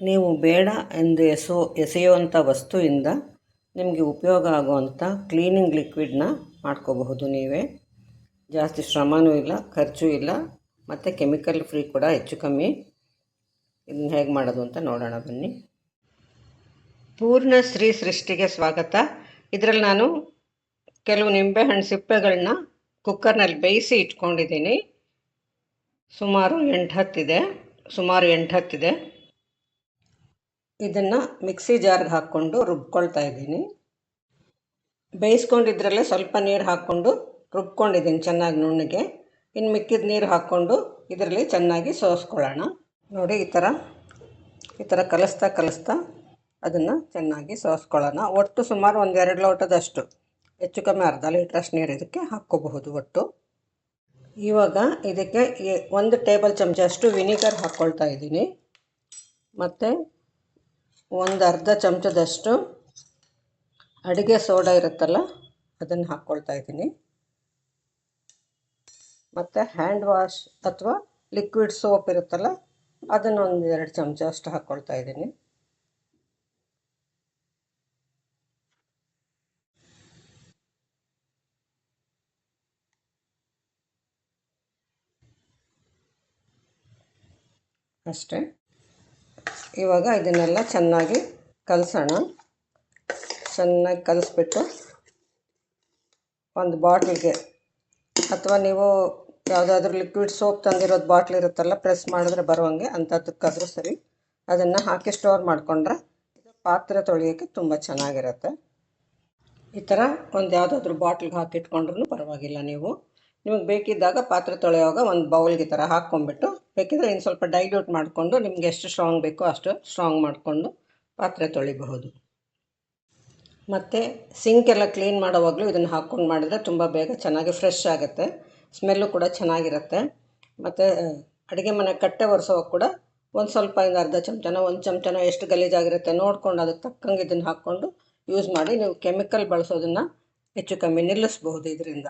ನೀವು ಬೇಡ ಎಂದು ಎಸೋ, ಎಸೆಯುವಂಥ ವಸ್ತುವಿಂದ ನಿಮಗೆ ಉಪಯೋಗ ಆಗುವಂಥ ಕ್ಲೀನಿಂಗ್ ಲಿಕ್ವಿಡನ್ನ ಮಾಡ್ಕೋಬಹುದು ನೀವೇ. ಜಾಸ್ತಿ ಶ್ರಮವೂ ಇಲ್ಲ, ಖರ್ಚು ಇಲ್ಲ, ಮತ್ತು ಕೆಮಿಕಲ್ ಫ್ರೀ ಕೂಡ ಹೆಚ್ಚು ಕಮ್ಮಿ. ಇದನ್ನ ಹೇಗೆ ಮಾಡೋದು ಅಂತ ನೋಡೋಣ ಬನ್ನಿ. ಪೂರ್ಣ ಶ್ರೀ ಸೃಷ್ಟಿಗೆ ಸ್ವಾಗತ. ಇದರಲ್ಲಿ ನಾನು ಕೆಲವು ನಿಂಬೆಹಣ್ಣು ಸಿಪ್ಪೆಗಳನ್ನ ಕುಕ್ಕರ್ನಲ್ಲಿ ಬೇಯಿಸಿ ಇಟ್ಕೊಂಡಿದ್ದೀನಿ. ಸುಮಾರು ಎಂಟು ಹತ್ತಿದೆ, ಸುಮಾರು ಎಂಟು ಹತ್ತಿದೆ. ಇದನ್ನು ಮಿಕ್ಸಿ ಜಾರ್ಗೆ ಹಾಕ್ಕೊಂಡು ರುಬ್ಕೊಳ್ತಾ ಇದ್ದೀನಿ. ಬೇಯಿಸ್ಕೊಂಡಿದ್ರಲ್ಲೇ ಸ್ವಲ್ಪ ನೀರು ಹಾಕ್ಕೊಂಡು ರುಬ್ಕೊಂಡಿದ್ದೀನಿ ಚೆನ್ನಾಗಿ ನುಣ್ಣಗೆ. ಇನ್ನು ಮಿಕ್ಕಿದ ನೀರು ಹಾಕ್ಕೊಂಡು ಇದರಲ್ಲಿ ಚೆನ್ನಾಗಿ ಸೋಸ್ಕೊಳ್ಳೋಣ. ನೋಡಿ, ಈ ಥರ ಈ ಥರ ಕಲಿಸ್ತಾ ಕಲಿಸ್ತಾ ಅದನ್ನು ಚೆನ್ನಾಗಿ ಸೋಸ್ಕೊಳ್ಳೋಣ. ಒಟ್ಟು ಸುಮಾರು ಒಂದು ಎರಡು ಲೋಟದಷ್ಟು, ಹೆಚ್ಚು ಕಮ್ಮಿ ಅರ್ಧ ಲೀಟ್ರಷ್ಟು ನೀರು ಇದಕ್ಕೆ ಹಾಕ್ಕೋಬಹುದು ಒಟ್ಟು. ಇವಾಗ ಇದಕ್ಕೆ ಒಂದು ಟೇಬಲ್ ಚಮಚ ಅಷ್ಟು ವಿನಿಗರ್ ಹಾಕ್ಕೊಳ್ತಾ ಇದ್ದೀನಿ. ಮತ್ತು ಒಂದು ಅರ್ಧ ಚಮಚದಷ್ಟು ಅಡುಗೆ ಸೋಡಾ ಇರುತ್ತಲ್ಲ, ಅದನ್ನು ಹಾಕ್ಕೊಳ್ತಾ ಇದ್ದೀನಿ. ಮತ್ತು ಹ್ಯಾಂಡ್ ವಾಶ್ ಅಥವಾ ಲಿಕ್ವಿಡ್ ಸೋಪ್ ಇರುತ್ತಲ್ಲ, ಅದನ್ನು ಒಂದು ಎರಡು ಚಮಚ ಅಷ್ಟು ಹಾಕ್ಕೊಳ್ತಾ ಇದ್ದೀನಿ. ಅಷ್ಟೇ. ಇವಾಗ ಇದನ್ನೆಲ್ಲ ಚೆನ್ನಾಗಿ ಕಲಸೋಣ. ಚೆನ್ನಾಗಿ ಕಲಿಸ್ಬಿಟ್ಟು ಒಂದು ಬಾಟ್ಲಿಗೆ ಅಥವಾ ನೀವು ಯಾವುದಾದ್ರೂ ಲಿಕ್ವಿಡ್ ಸೋಪ್ ತಂದಿರೋದು ಬಾಟ್ಲ್ ಇರುತ್ತಲ್ಲ ಪ್ರೆಸ್ ಮಾಡಿದ್ರೆ ಬರುವಂಗೆ ಅಂಥದ್ದಕ್ಕಾದರೂ ಸರಿ ಅದನ್ನು ಹಾಕಿ ಸ್ಟೋರ್ ಮಾಡಿಕೊಂಡ್ರೆ ಪಾತ್ರೆ ತೊಳೆಯೋಕ್ಕೆ ತುಂಬ ಚೆನ್ನಾಗಿರುತ್ತೆ. ಈ ಥರ ಒಂದು ಯಾವುದಾದ್ರೂ ಬಾಟ್ಲಿಗೆ ಹಾಕಿಟ್ಕೊಂಡ್ರೂ ಪರವಾಗಿಲ್ಲ ನೀವು. ನಿಮಗೆ ಬೇಕಿದ್ದಾಗ ಪಾತ್ರೆ ತೊಳೆಯುವಾಗ ಒಂದು ಬೌಲ್ಗೆ ಥರ ಹಾಕ್ಕೊಂಬಿಟ್ಟು ಬೇಕಿದ್ರೆ ಇನ್ನು ಸ್ವಲ್ಪ ಡೈಲ್ಯೂಟ್ ಮಾಡಿಕೊಂಡು ನಿಮ್ಗೆ ಎಷ್ಟು ಸ್ಟ್ರಾಂಗ್ ಬೇಕೋ ಅಷ್ಟು ಸ್ಟ್ರಾಂಗ್ ಮಾಡಿಕೊಂಡು ಪಾತ್ರೆ ತೊಳಿಬಹುದು. ಮತ್ತು ಸಿಂಕ್ ಎಲ್ಲ ಕ್ಲೀನ್ ಮಾಡೋವಾಗಲೂ ಇದನ್ನು ಹಾಕ್ಕೊಂಡು ಮಾಡಿದ್ರೆ ತುಂಬ ಬೇಗ ಚೆನ್ನಾಗಿ ಫ್ರೆಶ್ ಆಗುತ್ತೆ. ಸ್ಮೆಲ್ಲು ಕೂಡ ಚೆನ್ನಾಗಿರುತ್ತೆ. ಮತ್ತು ಅಡುಗೆ ಮನೆ ಕಟ್ಟೆ ಒರೆಸೋವಾಗ ಕೂಡ ಒಂದು ಸ್ವಲ್ಪ ಇಂದ ಅರ್ಧ ಚಮಚನೋ, ಒಂದು ಚಮಚನೋ ಎಷ್ಟು ಗಲೀಜಾಗಿರುತ್ತೆ ನೋಡ್ಕೊಂಡು ಅದಕ್ಕೆ ತಕ್ಕಂಗೆ ಇದನ್ನು ಹಾಕ್ಕೊಂಡು ಯೂಸ್ ಮಾಡಿ ನೀವು ಕೆಮಿಕಲ್ ಬಳಸೋದನ್ನು ಹೆಚ್ಚು ಕಮ್ಮಿ ನಿಲ್ಲಿಸ್ಬಹುದು ಇದರಿಂದ.